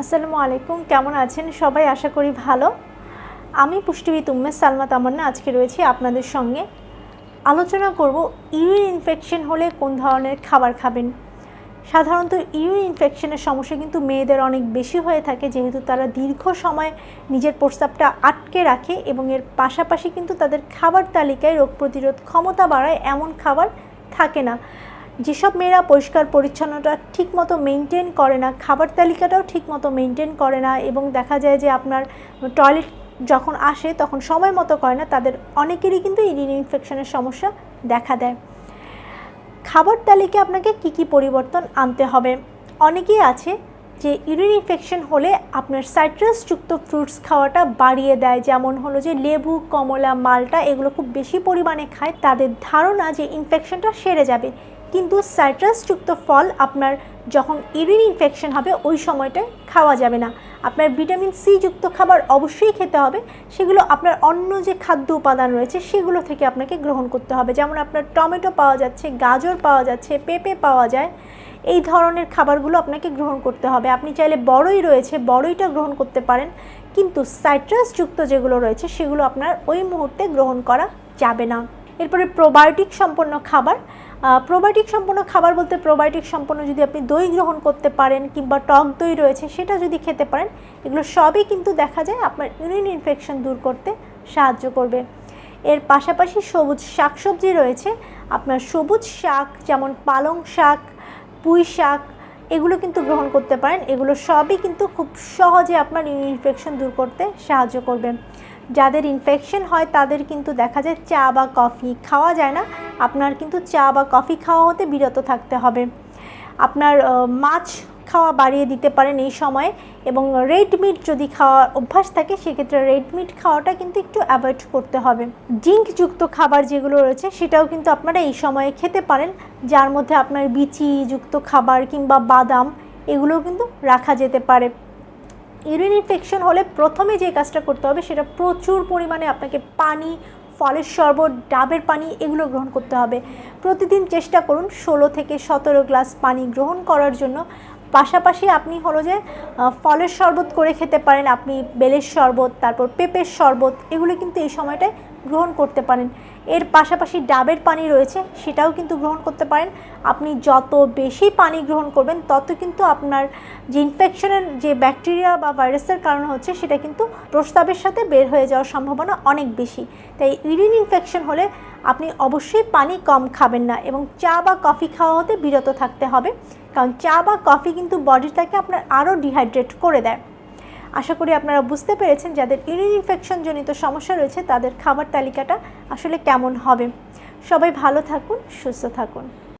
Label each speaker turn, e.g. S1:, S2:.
S1: আসসালামু আলাইকুম, কেমন আছেন? সবাই আশা করি ভালো। আমি পুষ্টিবিদ উম্মে সালমা তামান্না, আজকে রয়েছি আপনাদের সঙ্গে। আলোচনা করব ইউরিন ইনফেকশন হলে কোন ধরনের খাবার খাবেন। সাধারণত ইউরিন ইনফেকশনের সমস্যা কিন্তু মেয়েদের অনেক বেশি হয়ে থাকে, যেহেতু তারা দীর্ঘ সময় নিজের প্রস্রাবটা আটকে রাখে এবং এর পাশাপাশি কিন্তু তাদের খাবার তালিকায় রোগ প্রতিরোধ ক্ষমতা বাড়ায়, এমন খাবার থাকে না। যেসব মেয়েরা পরিষ্কার পরিচ্ছন্নতা ঠিকমতো মেনটেন করে না, খাবার তালিকাটাও ঠিকমতো মেনটেন করে না এবং দেখা যায় যে আপনার টয়লেট যখন আসে তখন সময় মতো করে না, তাদের অনেকেরই কিন্তু ইডিন ইনফেকশনের সমস্যা দেখা দেয়। খাবার তালিকা আপনাকে কি কি পরিবর্তন আনতে হবে? অনেকেই আছে যে ইউরিন ইনফেকশন হলে আপনার সাইট্রাসযুক্ত ফ্রুটস খাওয়াটা বাড়িয়ে দেয়, যেমন হলো যে লেবু, কমলা, মালটা এগুলো খুব বেশি পরিমাণে খায়, তাদের ধারণা যে ইনফেকশনটা সেরে যাবে। কিন্তু সাইট্রাসযুক্ত ফল আপনার যখন ইউরিন ইনফেকশন হবে, ওই সময়টায় খাওয়া যাবে না। আপনার ভিটামিন সি যুক্ত খাবার অবশ্যই খেতে হবে। সেগুলো আপনার অন্য যে খাদ্য উপাদান রয়েছে, সেগুলো থেকে আপনাকে গ্রহণ করতে হবে। যেমন আপনার টমেটো পাওয়া যাচ্ছে, গাজর পাওয়া যাচ্ছে, পেঁপে পাওয়া যায়, এই ধরনের খাবারগুলো আপনাকে গ্রহণ করতে হবে। আপনি চাইলে বড়ই রয়েছে, বড়ইটা গ্রহণ করতে পারেন। কিন্তু সাইট্রাসযুক্ত যেগুলো রয়েছে, সেগুলো আপনার ওই মুহূর্তে গ্রহণ করা যাবে না। এরপরে প্রোবায়োটিক সম্পন্ন খাবার। প্রোবায়োটিক সম্পন্ন খাবার বলতে প্রোবায়োটিক সম্পন্ন যদি আপনি দই গ্রহণ করতে পারেন কিংবা টক দই রয়েছে, সেটা যদি খেতে পারেন, এগুলো সবই কিন্তু দেখা যায় আপনার ইউরিন ইনফেকশন দূর করতে সাহায্য করবে। এর পাশাপাশি সবুজ শাকসবজি রয়েছে। আপনার সবুজ শাক যেমন পালং শাক, পুঁই শাক এগুলো কিন্তু গ্রহণ করতে পারেন। এগুলো সবই কিন্তু খুব সহজে আপনার ইনফেকশন দূর করতে সাহায্য করবে। যাদের ইনফেকশন হয়, তাদের কিন্তু দেখা যায় চা বা কফি খাওয়া যায় না। আপনার কিন্তু চা বা কফি খাওয়া হতে বিরত থাকতে হবে। আপনার মাছ খাওয়া বাড়িয়ে দিতে পারেন এই সময়ে এবং রেড মিট যদি খাওয়ার অভ্যাস থাকে, সেক্ষেত্রে রেড মিট খাওয়াটা কিন্তু একটু অ্যাভয়েড করতে হবে। জিঙ্কযুক্ত খাবার যেগুলো রয়েছে, সেটাও কিন্তু আপনারা এই সময়ে খেতে পারেন, যার মধ্যে আপনার বিচিযুক্ত খাবার কিংবা বাদাম, এগুলোও কিন্তু রাখা যেতে পারে। ইউরিন ইনফেকশন হলে প্রথমে যে কাজটা করতে হবে, সেটা প্রচুর পরিমাণে আপনাকে পানি, ফলের শরবত, ডাবের পানি এগুলো গ্রহণ করতে হবে। প্রতিদিন চেষ্টা করুন ষোলো থেকে সতেরো গ্লাস পানি গ্রহণ করার জন্য। পাশাপাশি আপনি হলো যে ফলের শরবত করে খেতে পারেন, আপনি বেলের শরবত, তারপর পেঁপের শরবত, এগুলো কিন্তু এই সময়টায় গ্রহণ করতে পারেন। এর পাশাপাশি ডাবের পানি রয়েছে, সেটাও কিন্তু গ্রহণ করতে পারেন। আপনি যত বেশি পানি গ্রহণ করবেন, তত কিন্তু আপনার যে ইনফেকশনের যে ব্যাকটেরিয়া বা ভাইরাসের কারণ হচ্ছে, সেটা কিন্তু প্রস্তাবের সাথে বের হয়ে যাওয়ার সম্ভাবনা অনেক বেশি। তাই ইউরিন ইনফেকশন হলে আপনি অবশ্যই পানি কম খাবেন না এবং চা বা কফি খাওয়া হতে বিরত থাকতে হবে। কারণ চা বা কফি কিন্তু বডিটাকে আপনার আরও ডিহাইড্রেট করে দেয়। আশা করি আপনারা বুঝতে পেরেছেন যাদের ইউরিন ইনফেকশনজনিত সমস্যা রয়েছে তাদের খাবার তালিকাটা আসলে কেমন হবে। সবাই ভালো থাকুন, সুস্থ থাকুন।